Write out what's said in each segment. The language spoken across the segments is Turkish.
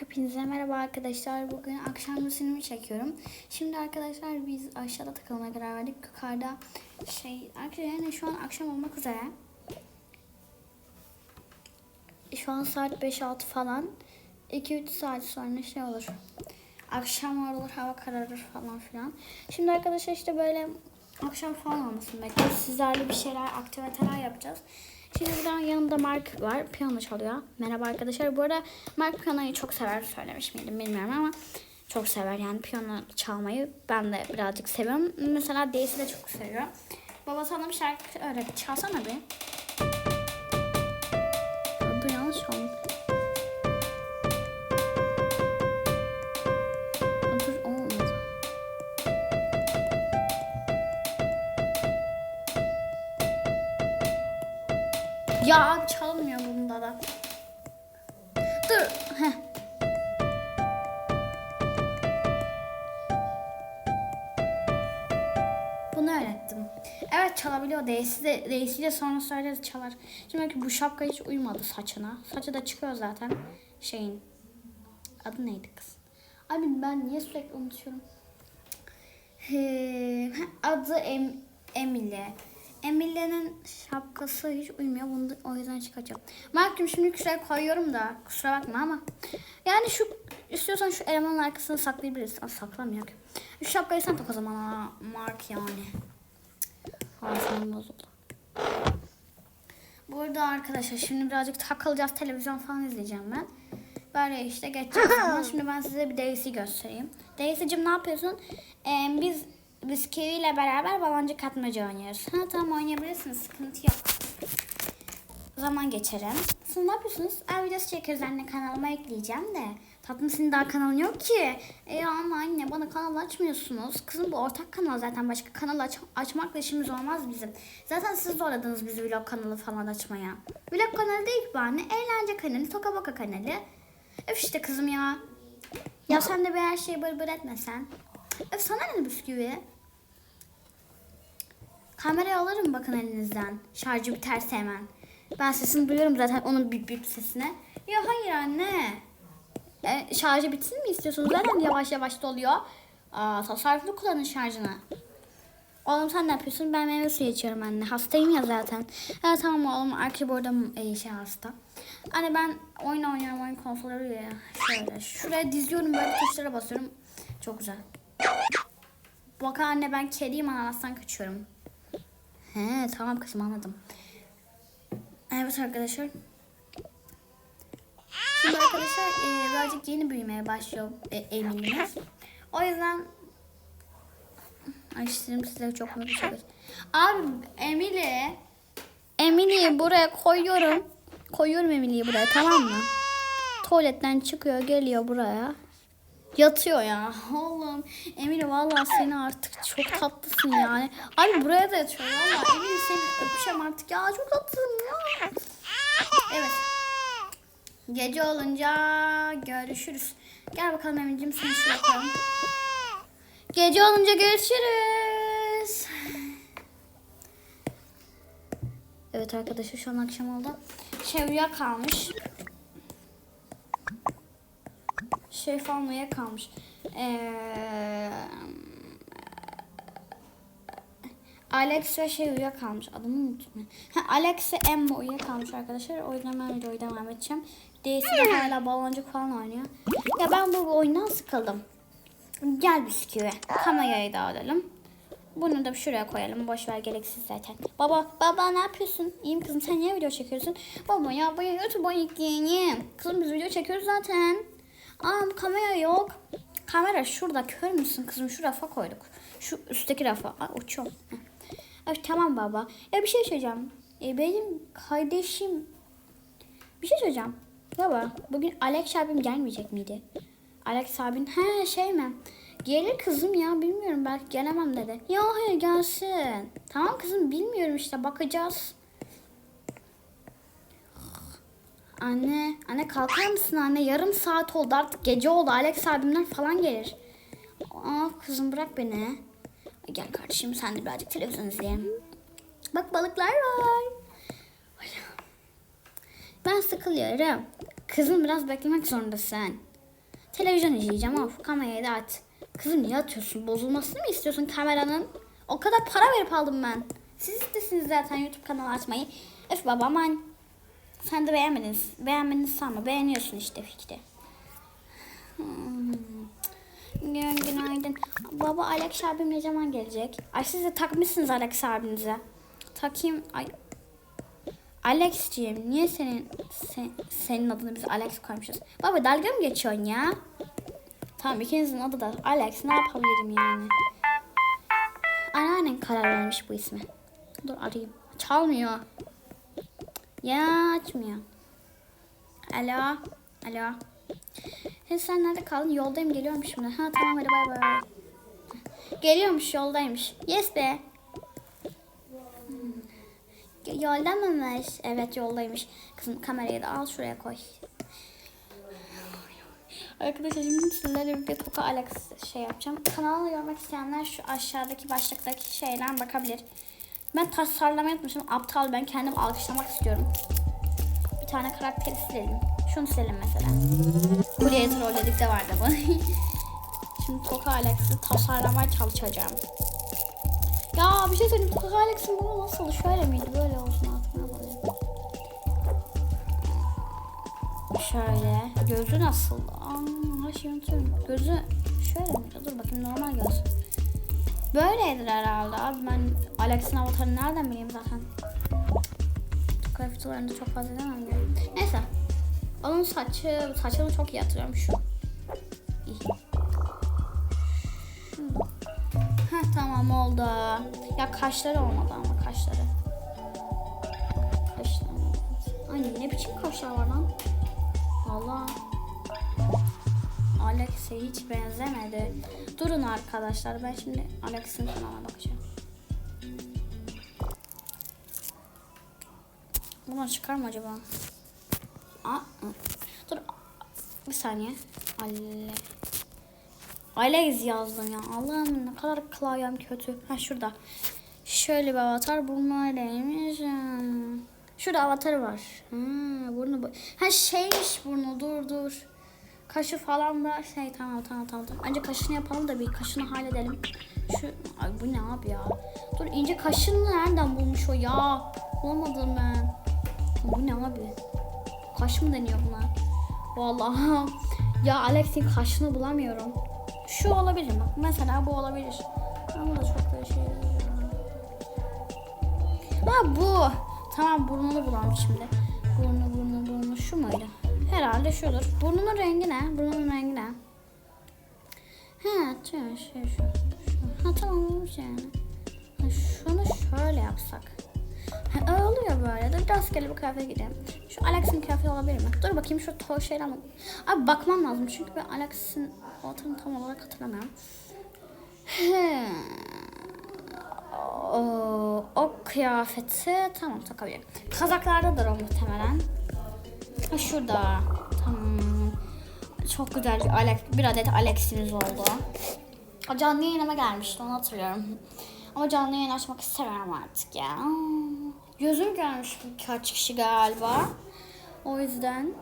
Hepinize merhaba arkadaşlar. Bugün akşam rutinimi çekiyorum. Şimdi arkadaşlar biz aşağıda takılmaya karar verdik. Yukarıda şey arkadaşlar yani şu an akşam olmak üzere. Şu an saat 5-6 falan. 2-3 saat sonra şey olur. Akşam olur, hava kararır falan filan. Şimdi arkadaşlar işte böyle akşam falan olmasın bekliyoruz. Sizlerle bir şeyler, aktiviteler yapacağız. Şimdi buradan yanımda Mark var. Piyano çalıyor. Merhaba arkadaşlar. Bu arada Mark piyanoyu çok sever. Söylemiş miydim bilmiyorum ama çok sever yani piyano çalmayı. Ben de birazcık seviyorum. Mesela Daisy de çok seviyor. Baba sana bir şarkı öğret. Çalsana bir. Ya çalmıyor bunda da. Dur. Heh. Bunu öğrettim. Evet çalabiliyor. Daisy de, Daisy de sonra söyleriz çalar. Belki bu şapka hiç uymadı saçına. Saçı da çıkıyor zaten. Şeyin. Adı neydi kız? Abi ben niye sürekli unutuyorum? Ee, adı em, Emily. Emily'nin şapkası hiç uymuyor. Bunu da o yüzden çıkaracağım. Mark'cığım şimdi şuraya koyuyorum da kusura bakma ama. Yani şu istiyorsan şu elemanın arkasını saklayabilirsin. Aa, saklamıyor ki. Şu şapkayı sen tak o zaman aa, Mark yani. Ağzım bozuldu. Burada arkadaşlar şimdi birazcık takılacağız. Televizyon falan izleyeceğim ben. Böyle işte geçeceğiz şimdi ben size bir Daisy göstereyim. Daisy'cim ne yapıyorsun? Ee, biz bisküviyle beraber baloncuk atmaca oynuyoruz. Ha tamam oynayabilirsiniz. Sıkıntı yok. Zaman geçerim. Siz ne yapıyorsunuz? Aa, videosu çekiyoruz anne kanalıma ekleyeceğim de. Tatlım senin daha kanalın yok ki. E ama anne bana kanal açmıyorsunuz. Kızım bu ortak kanal zaten başka kanal aç açmakla işimiz olmaz bizim. Zaten siz zorladınız bizi vlog kanalı falan açmaya. Vlog kanalı değil ki bu anne. Eğlence kanalı, toka boka kanalı. Öf işte kızım ya. Ya sen de bir her şeyi bır bır etmesen. Öf sana ne bisküvi? Kamerayı alırım bakın elinizden. Şarjı biterse hemen. Ben sesini duyuyorum zaten onun bip bip sesine. Ya hayır anne. E, şarjı bitsin mi istiyorsunuz? Zaten yavaş yavaş doluyor. Aa, tasarruflu kullanın şarjını. Oğlum sen ne yapıyorsun? Ben meyve suyu içiyorum anne. Hastayım ya zaten. Ha tamam oğlum. Arki burada e, şey hasta. Anne ben oyun oynuyorum. Oyun konsolları ya. Şöyle. Şuraya diziyorum böyle tuşlara basıyorum. Çok güzel. Bak anne ben kediyim ananastan kaçıyorum. He tamam kızım anladım. Evet arkadaşlar. Şimdi arkadaşlar e, birazcık yeni büyümeye başlıyor e, Emine'miz. O yüzden Ay istedim size çok mutlu şey Abi Emily Emily'yi buraya koyuyorum. Koyuyorum Emily'yi buraya tamam mı? Tuvaletten çıkıyor geliyor buraya. Yatıyor ya. Oğlum Emily vallahi seni artık çok tatlısın yani. Abi buraya da yatıyor valla. Emily seni öpüşem artık ya. Çok tatlısın ya. Evet. Gece olunca görüşürüz. Gel bakalım Emily'cim seni şuraya koyalım. Gece olunca görüşürüz. Evet arkadaşlar şu an akşam oldu. Şey uyuyakalmış. Şey falan uyuyakalmış. Ee, Alex ve şey uyuyakalmış. Adını unuttum. Ha, Alex ve Emma uyuyakalmış arkadaşlar. O yüzden ben videoyu devam edeceğim. Daisy de hala baloncuk falan oynuyor. Ya ben bu oyundan sıkıldım. Gel bisküvi. Kamerayı da alalım. Bunu da şuraya koyalım. Boş ver gereksiz zaten. Baba, baba ne yapıyorsun? İyiyim kızım. Sen niye video çekiyorsun? Baba ya bu YouTube'a yükleyeyim. Kızım biz video çekiyoruz zaten. Aa kamera yok. Kamera şurada. Kör müsün kızım? Şu rafa koyduk. Şu üstteki rafa. Aa, uçuyorum. Evet, tamam baba. Ya bir şey söyleyeceğim. E, benim kardeşim... Bir şey söyleyeceğim. Baba bugün Alex abim gelmeyecek miydi? Alex abin he şey mi? Gelir kızım ya bilmiyorum belki gelemem dedi. Ya hayır gelsin. Tamam kızım bilmiyorum işte bakacağız. Anne, anne kalkar mısın anne? Yarım saat oldu artık gece oldu. Alex abimler falan gelir. Aa kızım bırak beni. Gel kardeşim sen de birazcık televizyon izleyelim. Bak balıklar var. Ben sıkılıyorum. Kızım biraz beklemek zorundasın. Televizyon izleyeceğim of kamerayı da aç. Kızım niye atıyorsun? Bozulmasını mı istiyorsun kameranın? O kadar para verip aldım ben. Siz istesiniz zaten YouTube kanalı açmayı. Öf baba aman. Sen de beğenmedin. Beğenmedin sanma. Beğeniyorsun işte fikri. Hmm. Gün günaydın. Baba Alex abim ne zaman gelecek? Ay siz de takmışsınız Alex abinize. Takayım. Ay. Alex'ciğim niye senin sen- senin adını biz Alex koymuşuz? Baba dalga mı geçiyorsun ya? Tamam ikinizin adı da Alex ne yapabilirim yani? Anneannen karar vermiş bu isme. Dur arayayım. Çalmıyor. Ya açmıyor. Alo. Alo. Hey, sen nerede kaldın? Yoldayım geliyorum şimdi. Ha tamam hadi bay bay. Geliyormuş yoldaymış. Yes be. Hmm. Yolda mıymış? Evet yoldaymış. Kızım kamerayı da al şuraya koy. Arkadaşlar şimdi sizlerle bir Poco Alex şey yapacağım. Kanalı görmek isteyenler şu aşağıdaki başlıktaki şeyden bakabilir. Ben tasarlamayı unutmuşum. Aptal ben kendim alkışlamak istiyorum. Bir tane karakteri silelim. Şunu silelim mesela. Buraya trolledik de vardı bu. Şimdi Poco Alex'i tasarlamaya çalışacağım. Ya bir şey söyleyeyim. Poco Alex'in bunu nasıl? Şöyle miydi? Böyle olsun altına böyle. Şöyle. Gözü nasıl? Aa, şeyi unutuyorum. Gözü şöyle miydi? Dur bakayım normal göz. Böyledir herhalde abi. Ben Alex'in avatarını nereden bileyim zaten. Grafitolarında çok fazla edemem ya. Neyse. Onun saçı, saçını çok iyi hatırlıyorum şu. İyi. Tamam oldu. Ya kaşları olmadı ama kaşları. Kaşları. Ay ne biçim kaşlar var lan? Valla. Alex'e hiç benzemedi. Durun arkadaşlar ben şimdi Alex'in kanalına bakacağım. Bunlar çıkar mı acaba? Aa, dur. Bir saniye. Ale. Alex yazdım ya. Allah'ım ne kadar klavyem kötü. Ha şurada. Şöyle bir avatar. Ha. Şurada avatarı var. Ha, burnu bu. Ha şeymiş burnu. Dur dur. Kaşı falan da şey tamam tamam tamam. tamam. Önce kaşını yapalım da bir kaşını halledelim. Şu ay bu ne abi ya? Dur ince kaşını nereden bulmuş o ya? Bulamadım ben. Bu ne abi? Kaş mı deniyor buna? Vallahi ya Alex'in kaşını bulamıyorum. Şu olabilir bak. Mesela bu olabilir. Ama da çok da şey. Ha bu. Tamam burnunu bulalım şimdi. Burnu burnu burnu şu muydu? Herhalde şudur. Burnunun rengi ne? Burnunun rengi ne? Ha tüh, şey şu. şu. Ha tamam olmuş yani. Ha, şunu şöyle yapsak. Ha, oluyor böyle. Dur rastgele bir kıyafet gidelim. Şu Alex'in kıyafeti olabilir mi? Dur bakayım şu to şeyler mi? Abi bakmam lazım çünkü ben Alex'in oturunu tam olarak hatırlamıyorum. O, o kıyafeti tamam takabilirim. Kazaklardadır o muhtemelen. Ha, şurada. Tamam. Çok güzel bir, Alex, bir adet Alex'imiz oldu. O canlı yayınıma gelmişti onu hatırlıyorum. Ama canlı yayın açmak istemiyorum artık ya. Gözüm görmüş birkaç kişi galiba. O yüzden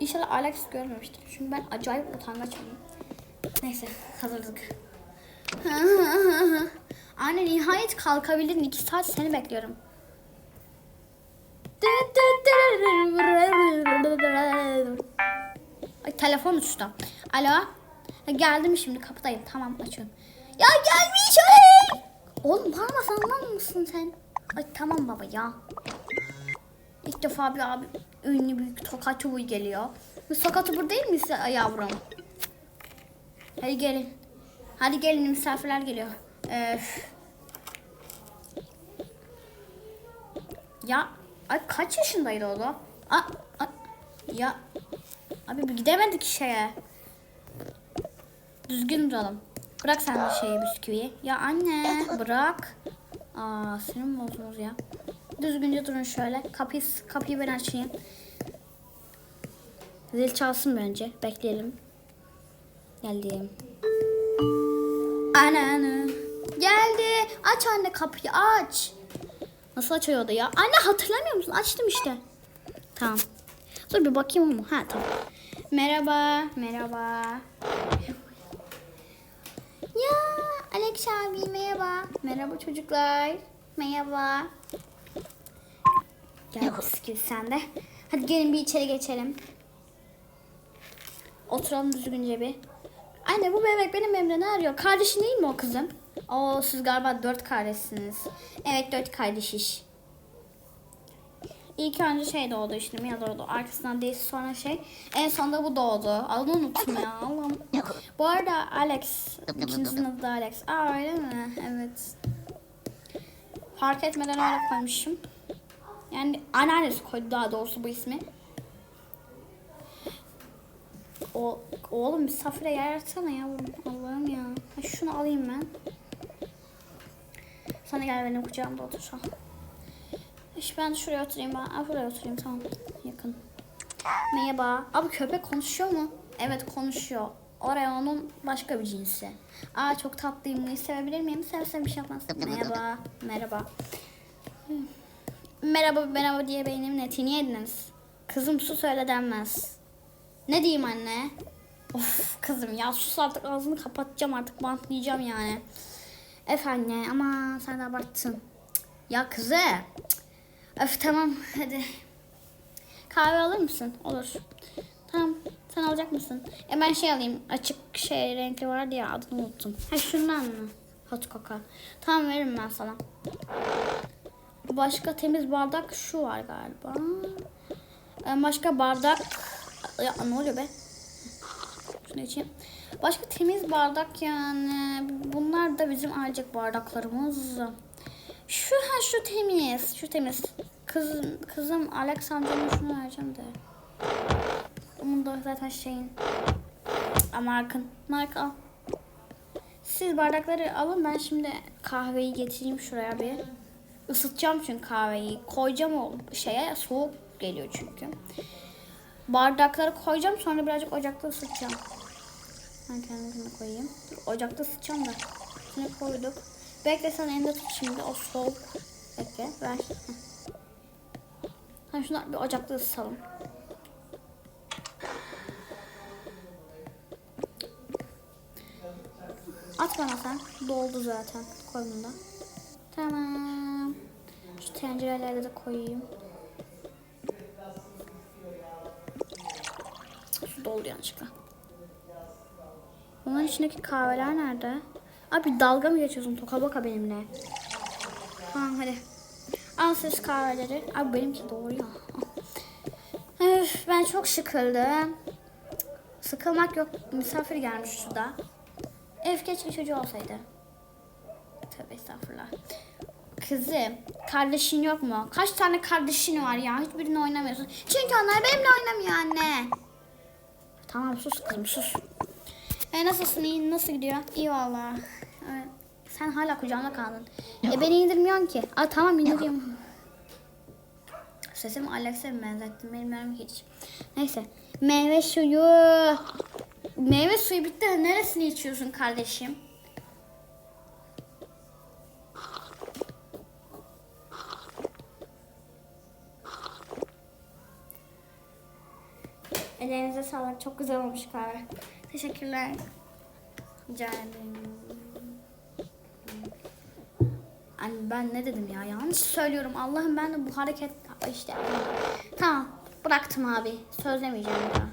inşallah Alex görmemiştir. Çünkü ben acayip utangaçım. Neyse hazırlık. Anne nihayet kalkabildin. İki saat seni bekliyorum. Ay telefon uçtu. Alo. Ha, geldim şimdi kapıdayım. Tamam açıyorum. Ya gelmiş ay. Oğlum bağırmasan anlamıyor musun sen? Ay tamam baba ya. İlk defa bir abi ünlü büyük tokatçı buy geliyor. Bu tokatçı bur değil mi yavrum? Hadi gelin. Hadi gelin misafirler geliyor. Öf. Ya ay kaç yaşındaydı o da? Aa, aa, ya abi gidemedik şeye. Düzgün duralım. Bırak sen de şeyi bisküviyi. Ya anne bırak. Aa sinir bozdunuz ya. Düzgünce durun şöyle. Kapıyı, kapıyı ben açayım. Zil çalsın bence. Bekleyelim. Geldim. Ananı. Geldi. Aç anne kapıyı aç. Nasıl açıyordu ya? Anne hatırlamıyor musun? Açtım işte. Tamam. Dur bir bakayım ama. Ha tamam. Merhaba, merhaba. Ya Alex abi merhaba. Merhaba çocuklar. Merhaba. Gel bisküvi sen de. Hadi gelin bir içeri geçelim. Oturalım düzgünce bir. Anne bu bebek benim evimde ne arıyor? Kardeşin değil mi o kızım? Oo siz galiba dört kardeşsiniz. Evet dört kardeş iş. İlk önce şey doğdu işte Mia doğdu. Arkasından değil sonra şey. En sonunda bu doğdu. Adını unuttum ya Allah'ım. Bu arada Alex. ikincisinin adı Alex. Aa öyle mi? Evet. Fark etmeden öyle koymuşum. Yani anneannesi koydu daha doğrusu bu ismi. O, oğlum misafire yer açsana ya. Allah'ım ya. Şunu alayım ben. Sana gel benim kucağımda otur şu an. İşte ben şuraya oturayım. Ben Aa, buraya oturayım tamam. Yakın. Merhaba. Abi köpek konuşuyor mu? Evet konuşuyor. Oraya onun başka bir cinsi. Aa çok tatlıyım. Bunu sevebilir miyim? Sevsem bir şey yapmaz. Merhaba. Merhaba. Merhaba merhaba diye benim netini yediniz. Kızım sus öyle denmez. Ne diyeyim anne? Of kızım ya sus artık ağzını kapatacağım artık bantlayacağım yani. Efendim ama sen abarttın. Ya kızı. Öf tamam hadi. Kahve alır mısın? Olur. Tamam sen alacak mısın? E ben şey alayım açık şey renkli vardı ya adını unuttum. Ha şundan mı? Hot coca. Tamam veririm ben sana. Başka temiz bardak şu var galiba. Ee, Başka bardak... Ya ne oluyor be? Şunu içeyim. Başka temiz bardak yani. Bunlar da bizim ailecek bardaklarımız. Şu ha şu temiz. Şu temiz. Kızım, kızım Alex amcama şunu vereceğim de. Bunun da zaten şeyin. Ama Arkın. Mark al. Siz bardakları alın ben şimdi kahveyi getireyim şuraya bir. Isıtacağım çünkü kahveyi. Koyacağım o şeye soğuk geliyor çünkü. Bardakları koyacağım sonra birazcık ocakta ısıtacağım. Ben kendime koyayım. Dur, ocakta ısıtacağım da. Şimdi koyduk. Bekle sen elinde tut şimdi o soğuk. Bekle ver. Heh. Sen şunları bir ocakta ısıtalım. At bana sen. Doldu zaten. Koy bunu da. Tamam. Şu tencereleri de koyayım. Su doldu yanlışlıkla. Bunların içindeki kahveler nerede? Abi dalga mı geçiyorsun toka boka benimle? Tamam hadi. Al siz kahveleri. Abi benimki doğru ya. Üf, ben çok sıkıldım. Sıkılmak yok. Misafir gelmiş şurada. Ev keşke çocuğu olsaydı. Tövbe estağfurullah. Kızım, kardeşin yok mu? Kaç tane kardeşin var ya? Hiçbirini oynamıyorsun. Çünkü onlar benimle oynamıyor anne. Tamam sus kızım sus. E, nasılsın iyi nasıl gidiyor? İyi valla. Evet. Sen hala kucağımda kaldın. E beni indirmiyorsun ki. Aa tamam indiriyorum. Sesimi Alex'e mi benzettim bilmiyorum hiç. Neyse. Meyve suyu. Meyve suyu bitti. Neresini içiyorsun kardeşim? Ellerinize sağlık. Çok güzel olmuş kahve. Teşekkürler. Rica. Anne ben ne dedim ya? Yanlış söylüyorum. Allah'ım ben de bu hareket işte. Tamam. Bıraktım abi. Sözlemeyeceğim ya.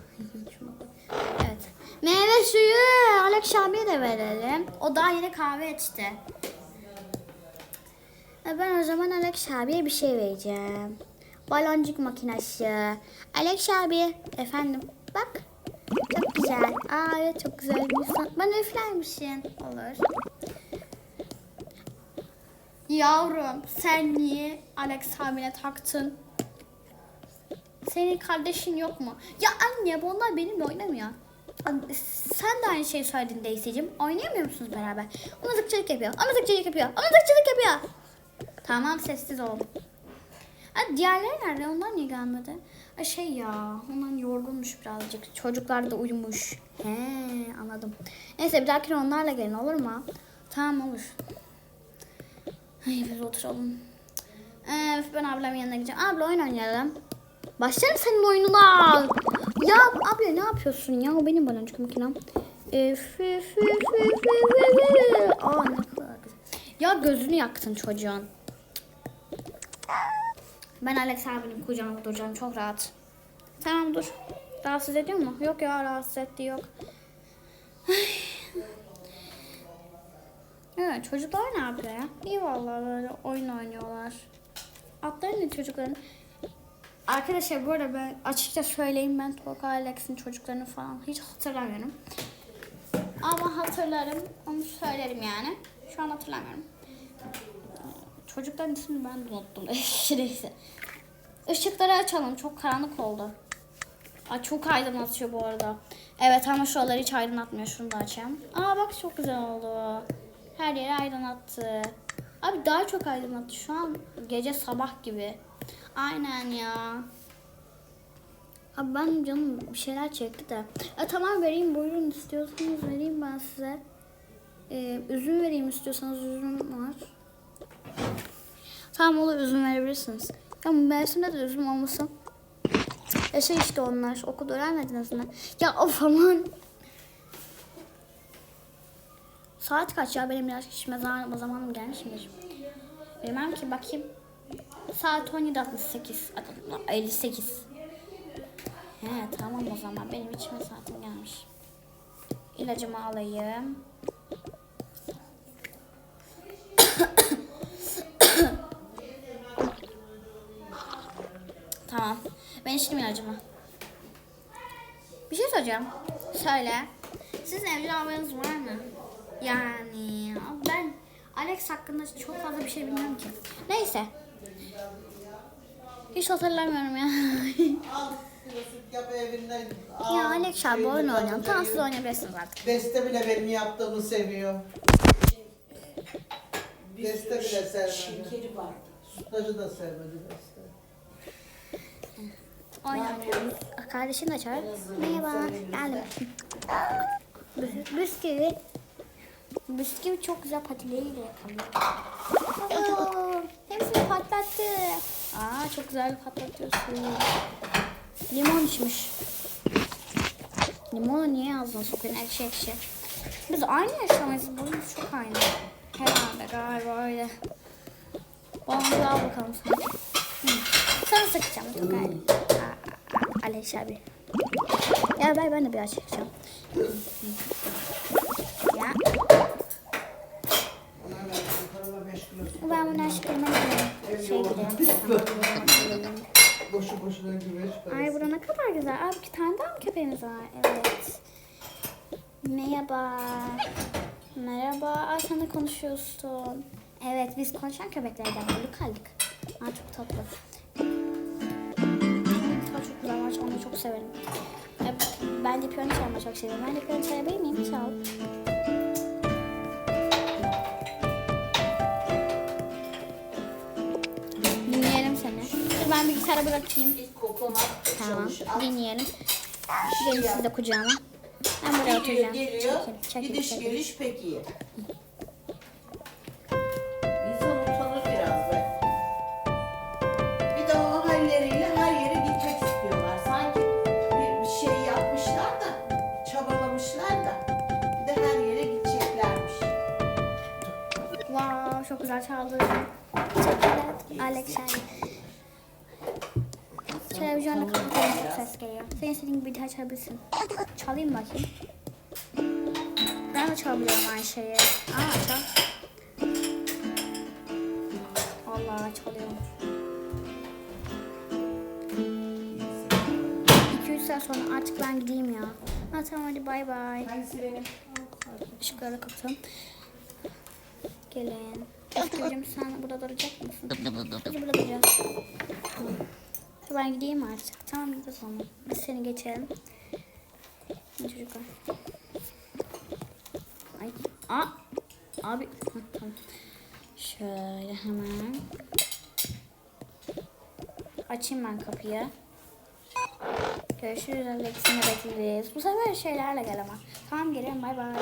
Evet. Meyve suyu Alex abiye de verelim. O daha yeni kahve içti. E, Ben o zaman Alex abiye bir şey vereceğim. Baloncuk makinesi. Alex abi. Efendim. Bak. Aa evet çok güzel bir insan. Bana üfler misin? Olur. Yavrum sen niye Alex abine taktın? Senin kardeşin yok mu? Ya anne bunlar benimle oynamıyor. Sen de aynı şeyi söyledin Daisy'cim. Oynayamıyor musunuz beraber? O mızıkçılık yapıyor. O mızıkçılık yapıyor. O mızıkçılık yapıyor. Tamam sessiz ol. Ha, diğerleri nerede? Onlar niye gelmedi? Şey ya, onlar yorgunmuş birazcık. Çocuklar da uyumuş. He, anladım. Neyse bir dahakine onlarla gelin olur mu? Tamam olur. Ay biz oturalım. Ee, ben ablamın yanına gideceğim. Abla oyun oynayalım. Başlarım senin oyununa. Ya abi ne yapıyorsun ya? O benim baloncuk makinem. Aa ne kadar güzel. Ya gözünü yaktın çocuğun. Ben Alex abinin kucağında duracağım çok rahat. Tamam dur. Rahatsız ediyor mu? Yok ya rahatsız etti yok. evet çocuklar ne yapıyor ya? İyi vallahi böyle oyun oynuyorlar. Atların çocukların? Arkadaşlar bu arada ben açıkça söyleyeyim ben Tolga Alex'in çocuklarını falan hiç hatırlamıyorum. Ama hatırlarım onu söylerim yani. Şu an hatırlamıyorum. Çocukların ismini ben de unuttum. Neyse. Işıkları açalım. Çok karanlık oldu. Aa, çok aydınlatıyor bu arada. Evet ama şuraları hiç aydınlatmıyor. Şunu da açayım. Aa bak çok güzel oldu. Her yeri aydınlattı. Abi daha çok aydınlattı. Şu an gece sabah gibi. Aynen ya. Abi ben canım bir şeyler çekti de. E, tamam vereyim buyurun istiyorsanız vereyim ben size. Ee, üzüm vereyim istiyorsanız üzüm var. Tamam olur üzüm verebilirsiniz. Ya mevsimde de üzüm olmasın. Ya şey işte onlar okulda öğrenmediniz mi? Ya of aman. Saat kaç ya benim biraz içme zamanım, zamanım gelmiş midir? Bilmem ki bakayım. Saat 17.68. 58. He tamam o zaman benim içme saatim gelmiş. İlacımı alayım. Tamam. Ben içtim ilacımı. Bir şey soracağım. Söyle. Sizin evli arabanız var mı? Yani ben Alex hakkında çok fazla bir şey bilmiyorum ki. Neyse. Hiç hatırlamıyorum ya. Ya al, Alex abi oyun oynayalım. Tamam siz oynayabilirsiniz artık. Beste bile benim yaptığımı seviyor. Bir Beste bile sevmedi. Şekeri vardı. Sütlacı da sevmedi Beste. Oynayalım. Kardeşim de çağır. Merhaba. Geldim. Bis- Bisküvi. Bisküvi çok güzel patileriyle yakalıyor. Hepsini patlattı. Aa çok güzel patlatıyorsun. Limon içmiş. Limonu niye ağzına sokuyorsun ekşi ekşi? Biz aynı yaşamayız. Boyumuz çok aynı. Herhalde galiba öyle. Boncuğu al bakalım sen. Hı. Sana sıkacağım. Çok Alex abi. Ya ver ben de biraz çekeceğim. Ya Ona verdim. Karıma 5 kilo süt. ben bunu aşkım ben şey gidiyorum. Boşu boşuna güveç Ay bura ne kadar güzel. Abi iki tane daha mı köpeğimiz var? Evet. Merhaba. Merhaba. Ay sen de konuşuyorsun. Evet biz konuşan köpeklerden böyle kaldık. Aa çok tatlı. Onu çok severim. Ben de piyano çalmayı çok seviyorum. Ben de piyano çalabilir miyim? Çal. Dinleyelim seni. Dur ben bırakayım. Bir kokonat Tamam. çalış. Al. Dinleyelim. Gelin siz de kucağıma. Ben buraya oturacağım. geliyor. Çekil, çekil, Gidiş çekil. geliş pek iyi. Alex Şahin. Televizyonda kapatalım çok ses geliyor. Senin istediğin bir daha çalabilirsin. Çalayım bakayım. Ben de çalabiliyorum aynı şeyi. Aa çal. Allah çalıyorum. 2-3 saat sonra artık ben gideyim ya. Ha tamam hadi bay bay. Hangisi benim? Işıkları kapatalım. Gelin. Özgürcüğüm sen burada duracak mısın? Biz burada duracağız. Ben gideyim artık. Tamam git o zaman. Biz seni geçelim. Çocuklar. Ay. Aa. Abi. Hı, tamam. Şöyle hemen. Açayım ben kapıyı. Görüşürüz Alex'ini bekleriz. Bu sefer şeylerle gel ama. Tamam geliyorum bay bay.